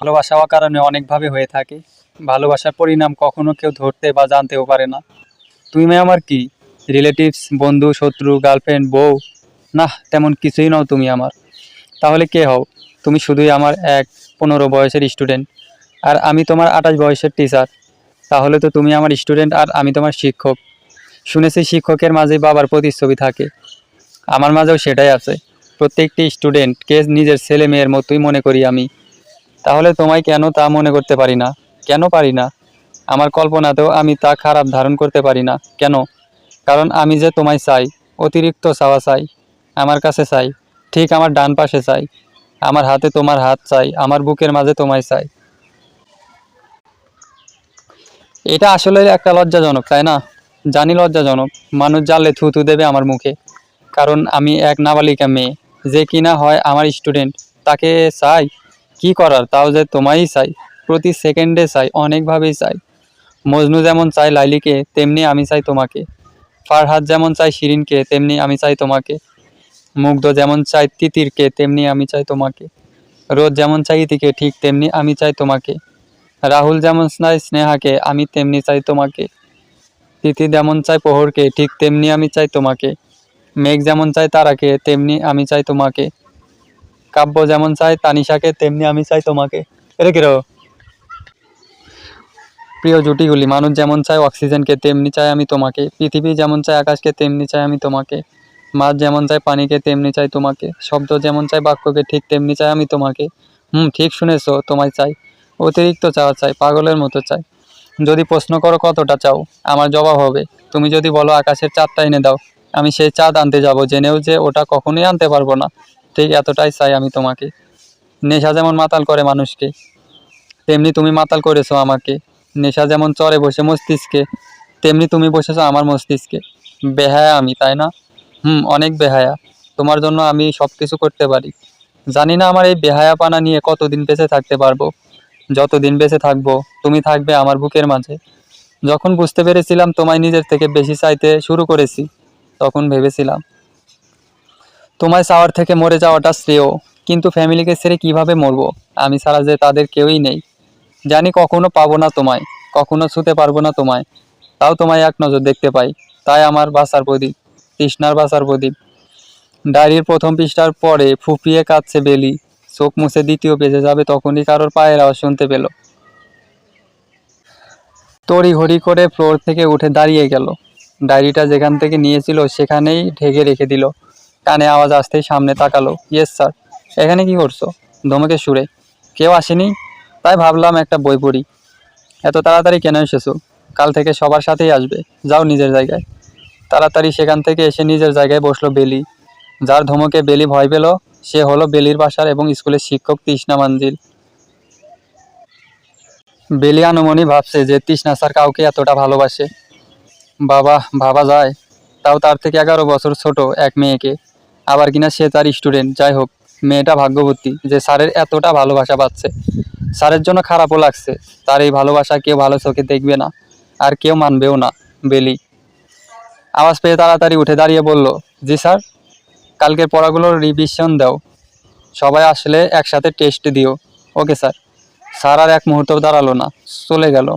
ভালোবাসা হওয়ার কারণে অনেকভাবে হয়ে থাকে। ভালোবাসার পরিণাম কখনো কেউ ধরতে বা জানতেও পারে না। তুমি আমার কি? রিলেটিভস বন্ধু, শত্রু গার্লফ্রেন্ড বউ? না তেমন কিছুই নও তুমি আমার। তাহলে কে হও? তুমি শুধুই আমার এক পনেরো বয়সের স্টুডেন্ট আর আমি তোমার আঠাশ বয়সের টিচার তাহলে তো তুমি আমার স্টুডেন্ট আর আমি তোমার শিক্ষক। শুনেছি শিক্ষকের মাঝে বাবার প্রতিচ্ছবি থাকে। আমার মাঝেও সেটাই আছে। প্রত্যেকটি স্টুডেন্টকে নিজের ছেলে মেয়ের মতোই মনে করি আমি। তাহলে তোমায় কেন তা মনে করতে পারি না? কেন পারি না? আমার কল্পনাতেও আমি তা খারাপ ধারণ করতে পারি না। কেন? কারণ আমি যে তোমায় চাই, অতিরিক্ত চাওয়া চাই, আমার কাছে চাই, ঠিক আমার ডান পাশে চাই, আমার হাতে তোমার হাত চাই, আমার বুকের মাঝে তোমায় চাই। এটা আসলে একটা লজ্জাজনক, তাই না? জানি লজ্জাজনক। মানুষ জানলে থুতু দেবে আমার মুখে। কারণ আমি এক নাবালিকা মেয়ে। যে কিনা হয় আমার স্টুডেন্ট, তাকে চাই কি করার? তাও যে তোমায়ই চাই। প্রতি সেকেন্ডে চাই, অনেকভাবেই চাই। মজনু যেমন চাই লাইলিকে, তেমনি আমি চাই তোমাকে। ফারহাদ যেমন চাই শিরিনকে, তেমনি আমি চাই তোমাকে। মুগ্ধ যেমন চাই তিতিরকে, তেমনি আমি চাই তোমাকে। রোদ যেমন চাই ইতিকে, ঠিক তেমনি আমি চাই তোমাকে। রাহুল যেমন চাই স্নেহাকে, আমি তেমনি চাই তোমাকে। তিথি যেমন চাই প্রহরকে, ঠিক তেমনি আমি চাই তোমাকে। মেঘ যেমন চাই তারাকে, তেমনি আমি চাই তোমাকে। কাব্য যেমন চাই তানিশাকে তেমনি আমি চাই তোমাকে। এটা কিরো প্রিয় জুটিগুলি, মানুষ যেমন চায়, অক্সিজেনকে তেমনি চাই আমি তোমাকে। পৃথিবী যেমন চায়, আকাশকে তেমনি চাই আমি তোমাকে। মাছ যেমন চায়, পানিকে তেমনি চাই তোমাকে। শব্দ যেমন চাই বাক্যকে ঠিক তেমনি চাই আমি তোমাকে। হুম, ঠিক শুনেছো, তোমায় চাই। অতিরিক্ত চাওয়া চাই, পাগলের মতো চাই। যদি প্রশ্ন করো কতটা চাও, আমার জবাব হবে। তুমি যদি বলো আকাশের চাঁদটা এনে দাও, আমি সেই চাঁদ আনতে যাব, জেনেও যে ওটা কখনোই আনতে পারব না। ঠিক এতটাই চাই আমি তোমাকে। নেশা যেমন মাতাল করে মানুষকে, তেমনি তুমি মাতাল করেছ আমাকে। নেশা যেমন চরে বসে মস্তিষ্কে, তেমনি তুমি বসেছো আমার মস্তিষ্কে। বেহায়া আমি, তাই না? হুম, অনেক বেহায়া। তোমার জন্য আমি সব কিছু করতে পারি। জানি না আমার এই বেহায়াপানা নিয়ে কতদিন বেঁচে থাকতে পারব। যতদিন বেঁচে থাকব, তুমি থাকবে আমার বুকের মাঝে। যখন বুঝতে পেরেছিলাম তোমায় নিজের থেকে বেশি চাইতে শুরু করেছি, তখন ভেবেছিলাম তোমায় চাওয়ার থেকে মরে যাওয়াটা শ্রেয়, কিন্তু ফ্যামিলিকে ছেড়ে কীভাবে মরবো? আমি ছাড়া যে তাদের কেউই নেই। জানি কখনো পাবো না তোমায়, কখনো ছুতে পারব না তোমায়। তাও তোমায় এক নজর দেখতে পাই, তাই আমার বাসার প্রদীপ, তৃষ্ণার বাসার প্রদীপ। ডায়েরির প্রথম পৃষ্ঠার পরে ফুপিয়ে কাঁদছে বেলি, চোখ মুছে দ্বিতীয় পেজে যাবে তখনই কারোর পায়ের আওয়াজ শুনতে পেল। তড়ি ঘড়ি করে ফ্লোর থেকে উঠে দাঁড়িয়ে গেল। ডায়েরিটা যেখান থেকে নিয়েছিল সেখানেই ঢেকে রেখে দিল। কানে আওয়াজ আসতেই সামনে তাকালো। ইয়েস স্যার এখানে কি করছ? ধমকে সুরে। কেউ আসেনি? তাই ভাবলাম একটা বই পড়ি। এত তাড়াতাড়ি কেন এসেছ? কাল থেকে সবার সাথেই আসবে। যাও নিজের জায়গায়। তাড়াতাড়ি সেখান থেকে এসে নিজের জায়গায় বসল বেলি। যার ধমকে বেলি ভয় পেল, সে হলো বেলির বাসার এবং স্কুলের শিক্ষক তৃষ্ণা মানজিল বেলি আনুমনি ভাবছে যে তৃষ্ণা স্যার কাউকে এতটা ভালোবাসে। বাবা ভাবা যায়। তাও তার থেকে এগারো বছর ছোট এক মেয়েকে। আবার কিনা সে তার স্টুডেন্ট যাই হোক, মেয়েটা ভাগ্যবতী যে স্যারের এতটা ভালোবাসা পাচ্ছে। স্যারের জন্য খারাপও লাগছে, তার এই ভালোবাসা কেউ ভালো চোখে দেখবে না, আর কেউ মানবেও না, বেলি। আওয়াজ পেয়ে তাড়াতাড়ি উঠে দাঁড়িয়ে বলল, জি স্যার, কালকের পড়াগুলোর রিভিশন দাও। সবাই আসলে একসাথে টেস্ট দিও। Okay sir. স্যার আর এক মুহূর্ত দাঁড়াল না, চলে গেল।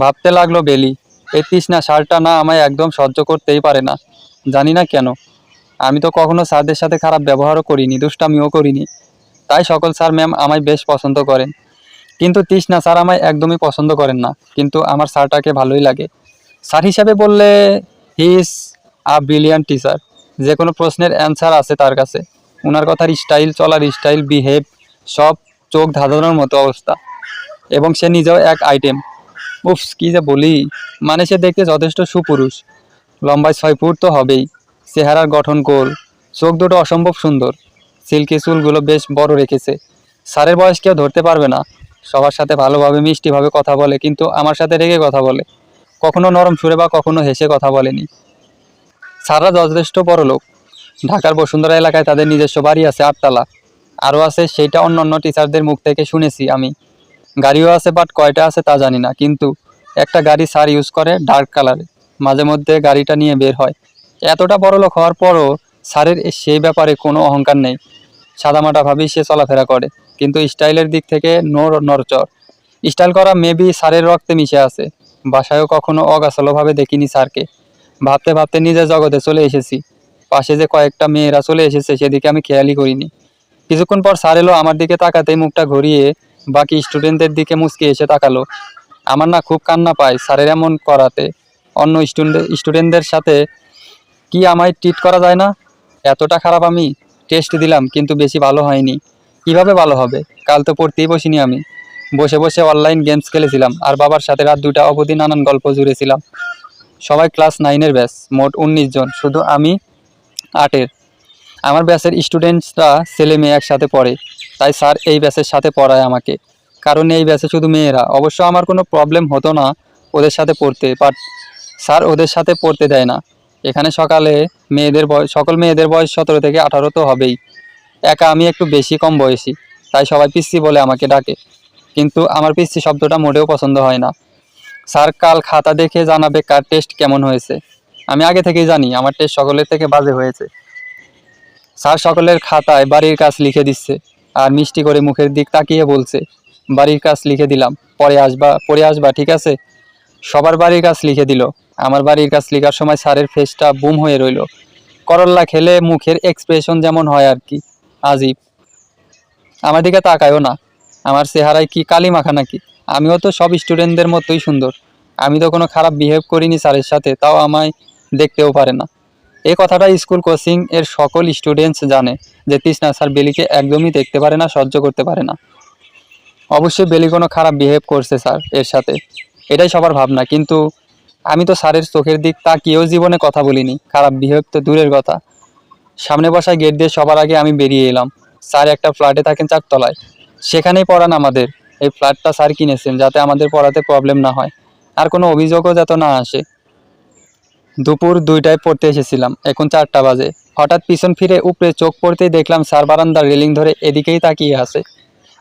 ভাবতে লাগল বেলি এই তৃষ্ণা সারটা না আমায় একদম সহ্য করতেই পারে না। জানি না কেন আমি তো কখনো স্যারদের সাথে খারাপ ব্যবহারও করিনি, দুষ্টামিও করিনি। তাই সকল স্যার ম্যাম আমায় বেশ পছন্দ করেন। কিন্তু তৃষ্ণা স্যার আমায় একদমই পছন্দ করেন না, কিন্তু আমার স্যারটাকে ভালোই লাগে। স্যার হিসাবে বললে he is a brilliant teacher যে কোনো প্রশ্নের অ্যান্সার আছে তার কাছে। ওনার কথার স্টাইল চলার স্টাইল বিহেভ সব চোখ ধাঁধানোর মতো অবস্থা। এবং সে নিজেও এক আইটেম উফস, কী যে বলি? মানে সে দেখতে যথেষ্ট সুপুরুষ। লম্বায় ছয় ফুট তো হবেই। চেহারার গঠন গোল, চোখ দুটো অসম্ভব সুন্দর, সিল্কি চুলগুলো বেশ বড় রেখেছে। স্যারের বয়স কেউ ধরতে পারবে না, সবার সাথে ভালোভাবে, মিষ্টিভাবে কথা বলে, কিন্তু আমার সাথে রেগে কথা বলে। কখনো নরম সুরে বা কখনো হেসে কথা বলেনি। স্যাররা যথেষ্ট বড় লোক। ঢাকার বসুন্ধরা এলাকায় তাদের নিজস্ব বাড়ি আছে আটতলা। আরও আছে সেইটা অন্য অন্য টিচারদের মুখ থেকে শুনেছি আমি। গাড়িও আছে বাট কয়টা আছে তা জানি না, কিন্তু একটা গাড়ি স্যার ইউজ করে ডার্ক কালারে মাঝে মধ্যে গাড়িটা নিয়ে বের হয়। এতটা বড় লোক হওয়ার পরও স্যারের সেই ব্যাপারে কোনো অহংকার নেই। সাদামাটাভাবেই সে চলাফেরা করে, কিন্তু স্টাইলের দিক থেকে নোর নরচর। স্টাইল করা মেবি স্যারের রক্তে মিশে আছে। বাসায়ও কখনো অগাছালোভাবে দেখিনি স্যারকে। ভাবতে ভাবতে নিজের জগতে চলে এসেছি। পাশে যে কয়েকটা মেয়েরা চলে এসেছে সেদিকে আমি খেয়ালই করিনি। কিছুক্ষণ পর স্যার এলো আমার দিকে তাকাতেই মুখটা ঘুরিয়ে বাকি স্টুডেন্টদের দিকে মুচকে এসে তাকালো। আমার না খুব কান্না পায় স্যারের এমন করাতে। অন্য স্টুডেন্ট স্টুডেন্টদের সাথে কি আমায় ট্রিট করা যায় না? এতটা খারাপ আমি টেস্ট দিলাম, কিন্তু বেশি ভালো হয়নি। কীভাবে ভালো হবে? কাল তো পড়তেই বসিনি আমি। বসে বসে অনলাইন গেমস খেলেছিলাম, আর বাবার সাথে রাত দুটা অবধি নানান গল্প জুড়েছিলাম। সবাই ক্লাস নাইনের ব্যাচ মোট উনিশ জন, শুধু আমি আটের। আমার ব্যাচের স্টুডেন্টসরা ছেলে মেয়ে একসাথে পড়ে, তাই স্যার এই ব্যাচের সাথে পড়ায় আমাকে। কারণ এই ব্যাচে শুধু মেয়েরা। অবশ্য আমার কোনো প্রবলেম হতো না ওদের সাথে পড়তে বাট স্যার ওদের সাথে পড়তে দেয় না। এখানে সকালে মেয়েদের বয়স সকল মেয়েদের বয়স সতেরো থেকে আঠারো তো হবেই। একা আমি একটু বেশি কম বয়সী, তাই সবাই পিসি বলে আমাকে ডাকে। কিন্তু আমার পিসি শব্দটা মোটেও পছন্দ হয় না। স্যার, কাল খাতা দেখে জানাবে কার টেস্ট কেমন হয়েছে। আমি আগে থেকেই জানি, আমার টেস্ট সকলের থেকে বাজে হয়েছে। স্যার সকলের খাতায় বাড়ির কাজ লিখে দিচ্ছে, আর মিষ্টি করে মুখের দিক তাকিয়ে বলছে, বাড়ির কাজ লিখে দিলাম, পরে আসবা পরে আসবা, ঠিক আছে? সবার বাড়ির কাজ লিখে দিল। আমার বাড়ির কাজ লেখার সময় স্যারের ফেসটা বুম হয়ে রইল। করল্লা খেলে মুখের এক্সপ্রেশন যেমন হয় আর কি। আজীব। আমার দিকে তাকায়ও না। আমার চেহারায় কি কালি মাখা নাকি? আমিও তো সব স্টুডেন্টদের মতোই সুন্দর। আমি তো কোনো খারাপ বিহেভ করিনি স্যারের সাথে, তাও আমায় দেখতেও পারে না। এই কথাটা স্কুল কোচিং এর সকল স্টুডেন্টস জানে যে তৃষ্ণা স্যার বেলিকে একদমই দেখতে পারে না, সহ্য করতে পারে না। অবশ্যই বেলি কোনো খারাপ বিহেভ করছে স্যার এর সাথে। এটাই সবার ভাবনা, কিন্তু আমি তো স্যারের চোখের দিক তাকিয়েও জীবনে কথা বলিনি। খারাপ বিহেভ তো দূরের কথা। সামনে বসা গেট দিয়ে সবার আগে আমি বেরিয়ে এলাম। স্যার একটা ফ্ল্যাটে থাকেন চারতলায়। সেখানেই পড়ান আমাদের। এই ফ্ল্যাটটা স্যার কিনেছেন যাতে আমাদের পড়াতে প্রবলেম না হয়। আর কোনো অভিযোগও যাতে না আসে। দুপুর দুইটায় পড়তে এসেছিলাম। এখন চারটা বাজে। হঠাৎ পিছন ফিরে উপরে চোখ পড়তেই দেখলাম স্যার বারান্দার রেলিং ধরে এদিকেই তাকিয়ে আছে।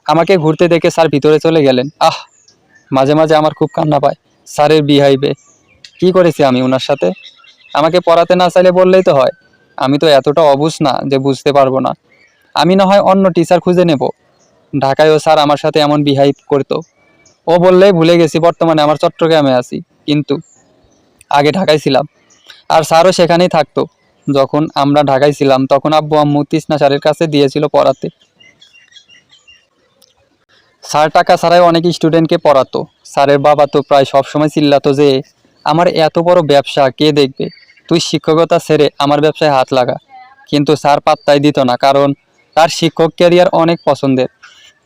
আমাকে ঘুরতে দেখে স্যার ভিতরে চলে গেলেন। আহ! মাঝে মাঝে আমার খুব কান্না পায়। স্যারের বিহাইবে কি করেছি আমি ওনার সাথে? আমাকে পড়াতে না চাইলে বললেই তো হয়। আমি তো এতটা অবুঝ না যে বুঝতে পারব না। আমি না হয় অন্য টিচার খুঁজে নেব। ঢাকায়ও স্যার আমার সাথে এমন বিহাইভ করতো। ও বললেই ভুলে গেছি, বর্তমানে আমার চট্টগ্রামে আছি। কিন্তু আগে ঢাকায় ছিলাম। আর স্যারও সেখানেই থাকতো। যখন আমরা ঢাকায় ছিলাম, তখন আব্বু আম্মু তৃষ্ণা স্যারের কাছে দিয়েছিল পড়াতে। স্যার টাকা ছাড়াই অনেক স্টুডেন্টকে পড়াতো। স্যারের বাবা তো প্রায় সবসময় চিল্লাতো যে আমার এত বড় ব্যবসা কে দেখবে? তুই শিক্ষকতা ছেড়ে আমার ব্যবসায় হাত লাগা। কিন্তু স্যার পাত্তাই দিত না, কারণ তার শিক্ষক ক্যারিয়ার অনেক পছন্দের।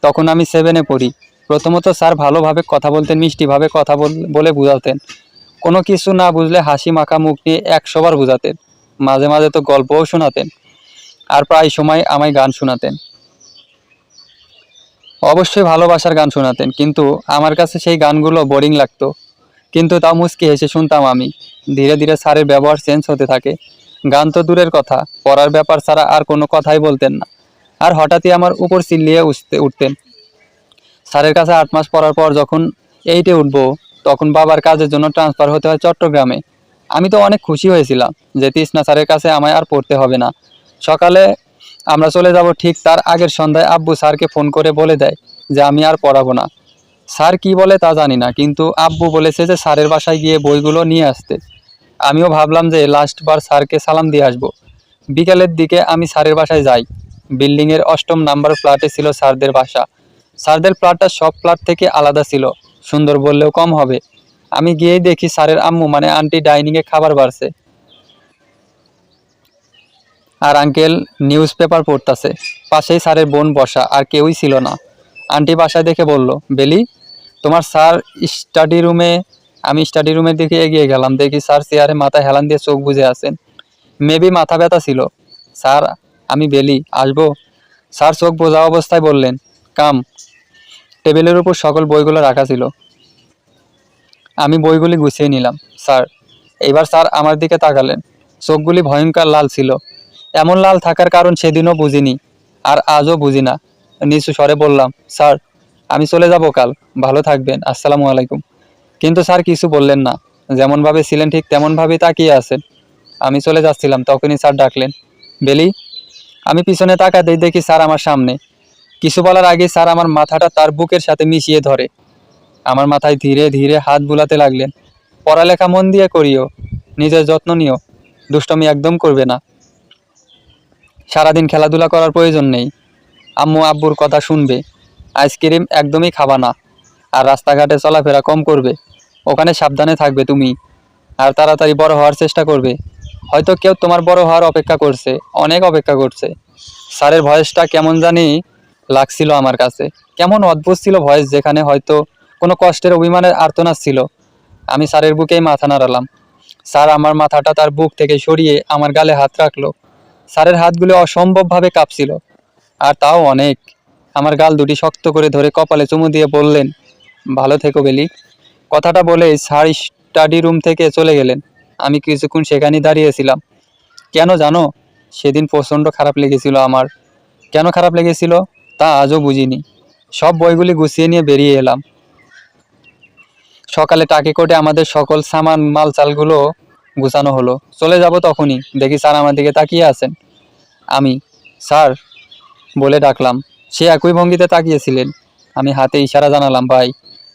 তখন আমি সেভেনে পড়ি। প্রথমত স্যার ভালোভাবে কথা বলতেন, মিষ্টিভাবে কথা বল- বোঝাতেন। কোনো কিছু না বুঝলে হাসি মাখা মুখ নিয়ে একশোবার বোঝাতেন। মাঝে মাঝে তো গল্পও শোনাতেন। আর প্রায় সময় আমায় গান শোনাতেন। অবশ্যই ভালোবাসার গান শোনাতেন, কিন্তু আমার কাছে সেই গানগুলো বোরিং লাগতো। কিন্তু তাও মুচকি হেসে শুনতাম আমি। ধীরে ধীরে স্যারের ব্যবহার চেঞ্জ হতে থাকে। গান তো দূরের কথা, পড়ার ব্যাপার ছাড়া আর কোনো কথাই বলতেন না। আর হঠাৎই আমার উপর চিল্লিয়ে উঠতে, উঠতেন। স্যারের কাছে আট মাস পড়ার পর যখন এইটে উঠবো, তখন বাবার কাজের জন্য ট্রান্সফার হতে হয় চট্টগ্রামে। আমি তো অনেক খুশি হয়েছিলাম যে তৃষ্ণা স্যারের কাছে আমায় আর পড়তে হবে না। সকালে আমরা চলে যাব ঠিক তার আগের সন্ধ্যায় আব্বু স্যারকে ফোন করে বলে দেয় যে আমি আর পড়াবো না। স্যার কি বলে তা জানি না, কিন্তু আব্বু বলেছে যে স্যারের বাসায় গিয়ে বইগুলো নিয়ে আসতে। আমিও ভাবলাম যে লাস্টবার স্যারকে সালাম দিয়ে আসব। বিকালের দিকে আমি স্যারের বাসায় যাই। বিল্ডিংয়ের অষ্টম নাম্বার ফ্ল্যাটে ছিল স্যারদের বাসা। স্যারদের ফ্ল্যাটটা সব ফ্ল্যাট থেকে আলাদা ছিল। সুন্দর বললেও কম হবে। আমি গিয়েই দেখি স্যারের আম্মু মানে আন্টি ডাইনিংয়ে খাবার বাড়ছে। আর আঙ্কেল নিউজ পেপার পড়তাছে। পাশেই স্যারের বোন বসা, আর কেউই ছিল না। আন্টি বাসায় দেখে বলল, বেলি, তোমার স্যার স্টাডি রুমে, আমি স্টাডি রুমের দিকে এগিয়ে গেলাম। দেখি স্যার চেয়ারে মাথায় হেলান দিয়ে চোখ বুঝে আছেন। মেবি মাথা ব্যথা ছিল। স্যার, আমি বেলি, আসব? স্যার চোখ বোঝা অবস্থায় বললেন, কাম। টেবিলের উপর সকল বইগুলো রাখা ছিল। আমি বইগুলি গুছিয়ে নিলাম। স্যার এইবার স্যার আমার দিকে তাকালেন। চোখগুলি ভয়ঙ্কর লাল ছিল। এমন লাল থাকার কারণ সেদিনও বুঝিনি, আর আজও বুঝি না। নিচু স্বরে বললাম, স্যার, আমি চলে যাব কাল। ভালো থাকবেন। আসসালামু আলাইকুম। কিন্তু স্যার কিছু বললেন না। যেমনভাবে ছিলেন, ঠিক তেমনভাবেই তাকিয়ে আছেন। আমি চলে যাচ্ছিলাম, তখনই স্যার ডাকলেন, বেলি, আমি পিছনে তাকাতেই দেখি স্যার আমার সামনে। কিছু বলার আগে স্যার আমার মাথাটা তার বুকের সাথে মিশিয়ে ধরে। আমার মাথায় ধীরে ধীরে হাত বুলাতে লাগলেন, পড়ালেখা মন দিয়ে করিও, নিজের যত্ন নিও। দুষ্টমি একদম করবে না। সারাদিন খেলাধুলা করার প্রয়োজন নেই। আম্মু আব্বুর কথা শুনবে। আইসক্রিম একদমই খাবা না। আর রাস্তাঘাটে চলাফেরা কম করবে। ওখানে সাবধানে থাকবে তুমি। আর তাড়াতাড়ি বড় হওয়ার চেষ্টা করবে। হয়তো কেউ তোমার বড় হওয়ার অপেক্ষা করছে, অনেক অপেক্ষা করছে। স্যারের ভয়েসটা কেমন জানি লাগছিল আমার কাছে। কেমন অদ্ভুত ছিল ভয়েস যেখানে হয়তো কোনো কষ্টের অভিমানের আর্তনাদ ছিল। আমি স্যারের বুকেই মাথা নাড়ালাম। স্যার আমার মাথাটা তার বুক থেকে সরিয়ে আমার গালে হাত রাখল। স্যারের হাতগুলো অসম্ভবভাবে কাঁপছিল। আর তাও অনেক। আমার গাল দুটি শক্ত করে ধরে কপালে চুমু দিয়ে বললেন, ভালো থেকো বেলি। কথাটা বলে স্যার স্টাডি রুম থেকে চলে গেলেন। আমি কিছুক্ষণ সেখানেই দাঁড়িয়েছিলাম। কেন জানো, সেদিন প্রচণ্ড খারাপ লেগেছিল আমার। কেন খারাপ লেগেছিল? তা আজও বুঝিনি। সব বইগুলি গুছিয়ে নিয়ে বেরিয়ে এলাম। সকালে টাকে কোটে আমাদের সকল সামান মাল চালগুলো গুছানো হলো। চলে যাব তখনই। দেখি স্যার আমার দিকে তাকিয়ে আছেন। আমি, স্যার বলে ডাকলাম। সে একই ভঙ্গিতে তাকিয়েছিলেন। আমি হাতে ইশারা জানালাম, ভাই,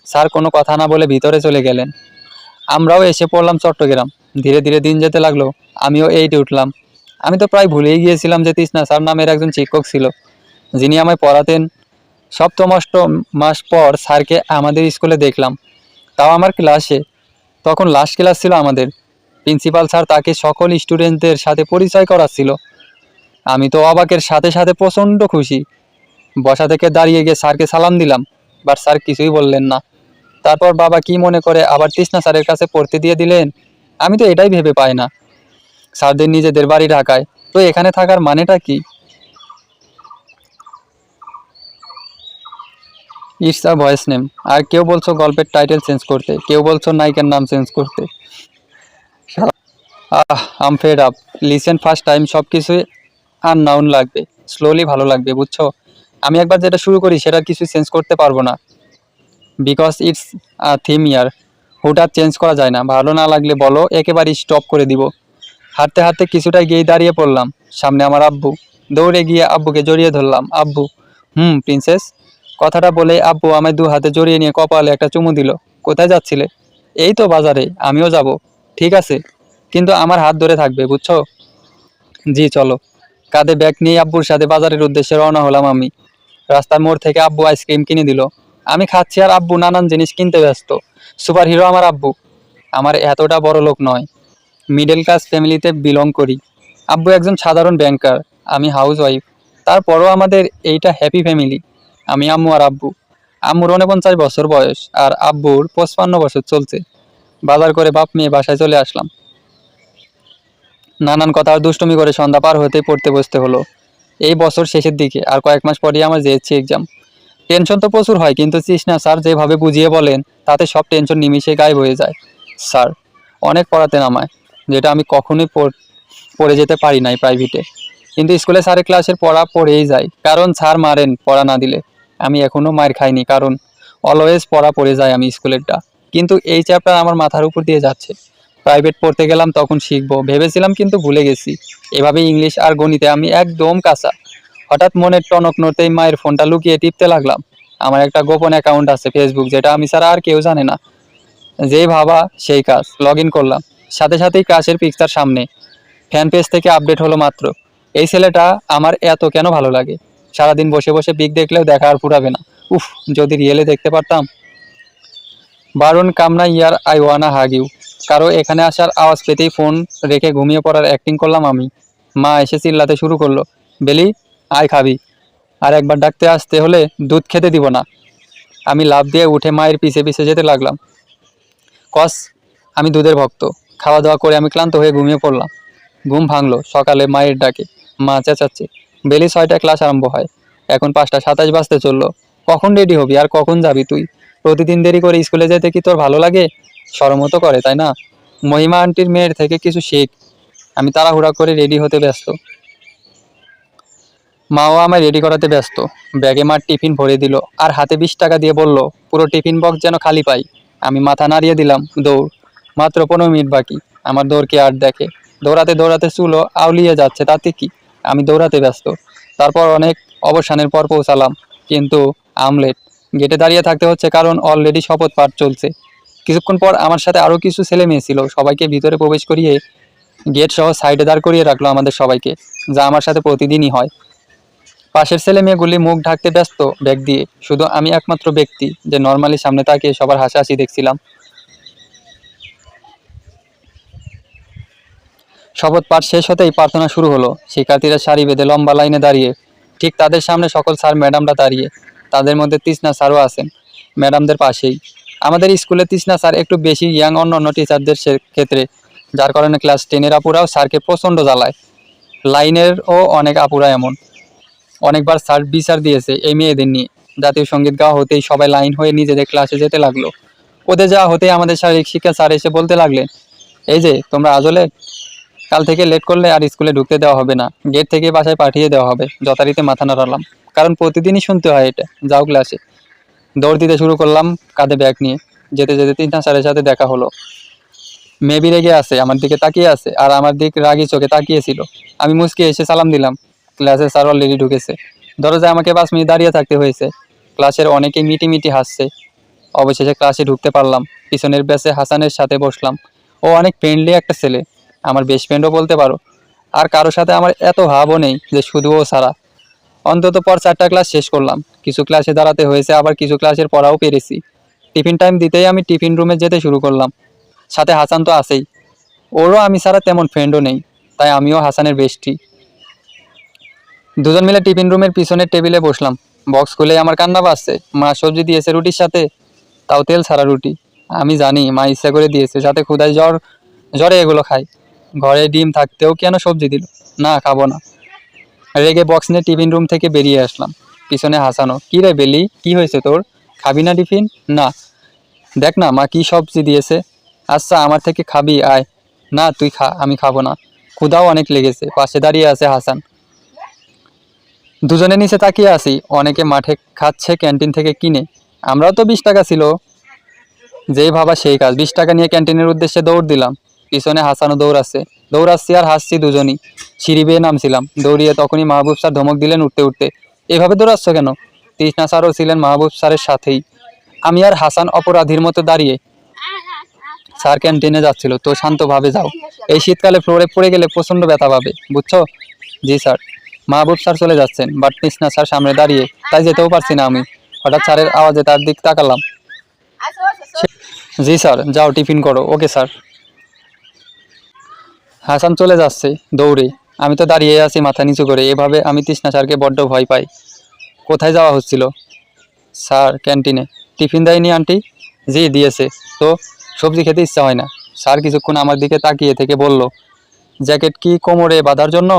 স্যার কোনো কথা না বলে ভিতরে চলে গেলেন। আমরাও এসে পড়লাম চট্টগ্রাম। ধীরে ধীরে দিন যেতে লাগল, আমিও এইটে উঠলাম। আমি তো প্রায় ভুলেই গিয়েছিলাম যে তৃষ্ণা স্যার নামের একজন শিক্ষক ছিল। যিনি আমায় পড়াতেন। সপ্তম, অষ্টম মাস পর স্যারকে আমাদের স্কুলে দেখলাম। তাও আমার ক্লাসে। তখন লাস্ট ক্লাস ছিল আমাদের। প্রিন্সিপাল স্যার তাকে সকল স্টুডেন্টদের সাথে পরিচয় করাচ্ছিল। আমি তো অবাকের সাথে সাথে প্রচণ্ড খুশি। বসা থেকে দাঁড়িয়ে গিয়ে স্যারকে সালাম দিলাম, বাট স্যার কিছুই বললেন না। তারপর বাবা কি মনে করে আবার তৃষ্ণা স্যারের কাছে পড়তে দিয়ে দিলেন? আমি তো এটাই ভেবে পাই না। স্যারদের নিজেদের বাড়ি ঢাকায়, তো এখানে থাকার মানেটা কি? আ ভয়েস নেম। আর কেউ বলছো গল্পের টাইটেল চেঞ্জ করতে, কেউ বলছো নায়িকার নাম চেঞ্জ করতে। আহ আম fed up listen first time সব কিছুই আননাউন লাগবে স্লোলি ভালো লাগবে, বুঝছ? আমি একবার যেটা শুরু করি সেটা কিছু চেঞ্জ করতে পারব না। Because it's a theme year hooter change করা যায় না। ভালো না লাগলে বলো একেবারে স্টপ করে দিব। হাঁটতে হাঁটতে কিছুটা গিয়ে দাঁড়িয়ে পড়লাম। সামনে আমার আব্বু। দৌড়ে গিয়ে আব্বুকে জড়িয়ে ধরলাম। আব্বু, হুম প্রিন্সেস কথাটা বলে আব্বু আমায় দু হাতে জড়িয়ে নিয়ে কপালে একটা চুমু দিল। কোথায় যাচ্ছিলে? এই তো বাজারে, আমিও যাব। ঠিক আছে। কিন্তু আমার হাত ধরে থাকবে, বুঝছ? জি, চলো। কাঁধে ব্যাগ নিয়ে আব্বুর সাথে বাজারের উদ্দেশ্যে রওনা হলাম আমি। রাস্তার মোড় থেকে আব্বু আইসক্রিম কিনে দিল। আমি খাচ্ছি আর আব্বু নানান জিনিস কিনতে ব্যস্ত। সুপার হিরো আমার আব্বু। আমার এতটা বড় লোক নয়। মিডল ক্লাস ফ্যামিলিতে বিলং করি। আব্বু একজন সাধারণ ব্যাংকার আমি হাউস ওয়াইফ তারপরও আমাদের এইটা হ্যাপি ফ্যামিলি আমি আম্মু আর আব্বু। আম্মুর উনপঞ্চাশ বছর বয়স আর আব্বুর পঁচপান্ন বছর চলছে। বাজার করে বাপ মেয়ে বাসায় চলে আসলাম। নানান কথা আর দুষ্টুমি করে সন্ধ্যা পার হতে পড়তে বসতে হলো। এই বছর শেষের দিকে আর কয়েক মাস পরেই আমার জেএসসি এক্সাম টেনশন তো প্রচুর হয়, কিন্তু তৃষ্ণা স্যার যেভাবে বুঝিয়ে বলেন, তাতে সব টেনশন নিমিশে গায়েব হয়ে যায়। স্যার, অনেক পড়াতেন আমায়, যেটা আমি কখনোই পড়- যেতে পারি নাই প্রাইভেটে কিন্তু স্কুলে স্যারের ক্লাসের পড়া পড়েই যায়, কারণ স্যার মারেন পড়া না দিলে। আমি এখনও মার খাইনি, কারণ অলওয়েজ পড়া পড়ে যায় আমি স্কুলেরটা। কিন্তু এই চ্যাপ্টার আমার মাথার উপর দিয়ে যাচ্ছে। প্রাইভেট পড়তে গেলাম, তখন শিখব। ভেবেছিলাম কিন্তু ভুলে গেছি। এভাবে ইংলিশ আর গণিতে আমি একদম কাঁচা। হঠাৎ মনের টনক নড়তেই মায়ের ফোনটা লুকিয়ে টিপতে লাগলাম। আমার একটা গোপন অ্যাকাউন্ট আছে ফেসবুক যেটা আমি ছাড়া আর কেউ জানে না। যেই ভাবা, সেই কাজ। লগ করলাম। সাথে সাথেই ক্লাসের পিকচার সামনে। ফ্যান পেজ থেকে আপডেট হলো মাত্র। এই ছেলেটা আমার এত কেন ভালো লাগে? সারাদিন বসে বসে পিক দেখলেও দেখা আর ফুরাবে না। উফ, যদি রিয়েলে দেখতে পারতাম। বারুন, কামনা, ইয়ার আই ওয়ানা হাগিউ কারও এখানে আসার আওয়াজ পেতেই ফোন রেখে ঘুমিয়ে পড়ার অ্যাক্টিং করলাম আমি। মা এসে চিল্লাতে শুরু করল, বেলি, আয় খাবি। আর একবার ডাকতে আসতে হলে দুধ খেতে দিব না। আমি লাভ দিয়ে উঠে মায়ের পিছে পিছে যেতে লাগলাম। কস, আমি দুধের ভক্ত। খাওয়া দাওয়া করে আমি ক্লান্ত হয়ে ঘুমিয়ে পড়লাম। ঘুম ভাঙলো সকালে মায়ের ডাকে। মা চেঁচাচ্ছে, বেলি ছয়টায় ক্লাস আরম্ভ হয়। এখন পাঁচটা সাতাশ বাজতে চলল। কখন রেডি হবি আর কখন যাবি তুই? প্রতিদিন দেরি করে স্কুলে যেতে কি তোর ভালো লাগে? সরমতো করে, তাই না? মহিমা আন্টির মেয়ের থেকে কিছু শেখ। আমি তাড়াহুড়া করে রেডি হতে ব্যস্ত। মাও আমায় রেডি করাতে ব্যস্ত। ব্যাগে মার টিফিন ভরে দিল আর হাতে বিশ টাকা দিয়ে বলল, পুরো টিফিন বক্স যেন খালি পাই। আমি মাথা নাড়িয়ে দিলাম, দৌড়। মাত্র পনেরো মিনিট বাকি। আমার দৌড়কে আর দেখে? দৌড়াতে দৌড়াতে চুলো আউলিয়ে যাচ্ছে, তাতে কি? আমি দৌড়াতে ব্যস্ত। তারপর অনেক অবসানের পর পৌঁছালাম। কিন্তু আমলেট। গেটে দাঁড়িয়ে থাকতে হচ্ছে কারণ অলরেডি শপথ পাঠ চলছে। কিছুক্ষণ পর আমার সাথে আরও কিছু ছেলে মেয়ে ছিল। সবাইকে ভিতরে প্রবেশ করিয়ে গেট সহ সাইডে দাঁড় করিয়ে রাখল আমাদের সবাইকে, যা আমার সাথে প্রতিদিনই হয়। পাশের ছেলে মেয়েগুলি মুখ ঢাকতে ব্যস্ত ব্যাগ দিয়ে। শুধু আমি একমাত্র ব্যক্তি যে নর্মালি সামনে তাকিয়ে সবার হাসাহাসি দেখছিলাম। শপথ পাঠ শেষ হতেই প্রার্থনা শুরু হলো। শিক্ষার্থীরা সারি বেঁধে লম্বা লাইনে দাঁড়িয়ে, ঠিক তাদের সামনে সকল স্যার ম্যাডামরা দাঁড়িয়ে, তাদের মধ্যে তৃষ্ণা স্যারও আছেন। ম্যাডামদের পাশেই। আমাদের স্কুলে তৃষ্ণা স্যার একটু বেশি ইয়াং অন্য অন্য টিচারদের ক্ষেত্রে, যার কারণে ক্লাস টেনের আপুরাও স্যারকে প্রচণ্ড জ্বালায়। লাইনেরও অনেক আপুরা এমন। অনেকবার স্যার বিচার দিয়েছে এই মেয়েদের নিয়ে। জাতীয় সংগীত গাওয়া হতেই সবাই লাইন হয়ে নিজেদের ক্লাসে যেতে লাগল। ওদের যাওয়া হতেই আমাদের শারীরিক শিক্ষা স্যার এসে বলতে লাগলেন, এই যে, তোমরা আজলে কাল থেকে লেট করলে আর স্কুলে ঢুকতে দেওয়া হবে না। গেট থেকে বাসায় পাঠিয়ে দেওয়া হবে। যথারীতি মাথা নাড়ালাম। কারণ প্রতিদিনই শুনতে হয় এটা। যাও ক্লাসে দৌড় দিতে শুরু করলাম কাঁধে ব্যাগ নিয়ে। যেতে যেতে তিনটা স্যারের সাথে দেখা হলো। মেবি রেগে আছে, আমার দিকে তাকিয়ে আছে, আর আমার দিক রাগি চোখে তাকিয়েছিল। আমি মুসকে এসে সালাম দিলাম। ক্লাসে স্যার অলরেডি ঢুকেছে। দরজায় আমাকে পাঁচ মিনিট দাঁড়িয়ে থাকতে হয়েছে। ক্লাসের অনেকেই মিটি মিটি হাসছে। অবশেষে ক্লাসে ঢুকতে পারলাম। পিছনের ব্যাচে হাসানের সাথে বসলাম। ও অনেক ফ্রেন্ডলি একটা ছেলে। আমার বেস্ট ফ্রেন্ডও বলতে পারো। আর কারোর সাথে আমার এত ভাবও নেই যে শুধু ও ছাড়া। অন্তত পর চারটা ক্লাস শেষ করলাম। কিছু ক্লাসে দাঁড়াতে হয়েছে, আবার কিছু ক্লাসের পড়াও পেরেছি। টিফিন টাইম দিতেই আমি টিফিন রুমে যেতে শুরু করলাম। সাথে হাসান তো আছেই। ওরও আমি ছাড়া তেমন ফ্রেন্ডও নেই, তাই আমিও হাসানের বেস্টি দুজন মিলে টিফিন রুমের পিছনের টেবিলে বসলাম। বক্স খুলে আমার কান্না পাচ্ছে মা সবজি দিয়েছে রুটির সাথে, তাও তেল ছাড়া রুটি। আমি জানি, মা ইচ্ছা করে দিয়েছে সাথে ক্ষুদায় জ্বর, জ্বরে এগুলো খাই ঘরে ডিম থাকতেও কেন সবজি দিল? না, খাব না। রেগে বক্স নিয়ে টিফিন রুম থেকে বেরিয়ে আসলাম। পিছনে হাসানো, কি রে বেলি, কি হয়েছে তোর? খাবি না টিফিন? না। দেখ না, মা কি সবজি দিয়েছে? আচ্ছা আমার থেকে খাবি, আয়। না, তুই খা, আমি খাব না। ক্ষুদাও অনেক লেগেছে, পাশে দাঁড়িয়ে আছে হাসান। দুজনে নিচে তাকিয়ে আছি, অনেকে মাঠে খাচ্ছে, ক্যান্টিন থেকে কিনে। আমরাও তো বিশ টাকা ছিল। যেই ভাবা সেই কাজ। বিশ টাকা নিয়ে ক্যান্টিনের উদ্দেশ্যে দৌড় দিলাম। পিছনে হাসানও দৌড়াচ্ছে দৌড়াচ্ছি আর হাসছি দুজনই। সিঁড়ি বেয়ে নামছিলাম। দৌড়িয়ে তখনই মাহবুব স্যার ধমক দিলেন উঠতে উঠতে। এভাবে দৌড়াচ্ছ কেন? তৃষ্ণা স্যারও ছিলেন মাহবুব স্যারের সাথেই। আমি আর হাসান অপরাধীর মতো দাঁড়িয়ে স্যার ক্যান্টিনে যাচ্ছিল, তো শান্তভাবে যাও। এই শীতকালে ফ্লোরে পড়ে গেলে প্রচণ্ড ব্যথা পাবে, বুঝছ? জি স্যার। মাহবুব স্যার চলে যাচ্ছেন, বাট তৃষ্ণা স্যার সামনে দাঁড়িয়ে, তাই যেতেও পারছি না আমি। হঠাৎ স্যারের আওয়াজে তার দিক তাকালাম। জি স্যার, যাও, টিফিন করো। Okay sir. হাসান চলে যাচ্ছে দৌড়ে। আমি তো দাঁড়িয়ে আছি মাথা নিচু করে। এভাবে আমি তৃষ্ণা স্যারকে বড্ড ভয় পাই। কোথায় যাওয়া হচ্ছিল? স্যার, ক্যান্টিনে। টিফিন দেয়নি আন্টি? জি, দিয়েছে। তো সবজি খেতে ইচ্ছা হয় না। স্যার কিছুক্ষণ আমার দিকে তাকিয়ে থেকে বলল, জ্যাকেট কি কোমরে বাঁধার জন্য?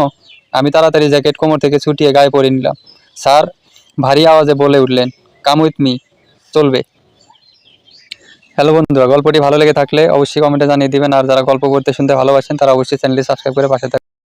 আমি তাড়াতাড়ি জ্যাকেট কোমর থেকে ছুটিয়ে গায়ে পরে নিলাম। স্যার, ভারী আওয়াজে বলে উঠলেন কাম উইথ মি চলবে। হ্যালো বন্ধুরা, গল্পটি ভালো লেগে থাকলে অবশ্যই কমেন্টে জানিয়ে দিবেন, আর যারা গল্প করতে শুনতে ভালোবাসেন তারা অবশ্যই চ্যানেলটি সাবস্ক্রাইব করে পাশে থাকবেন।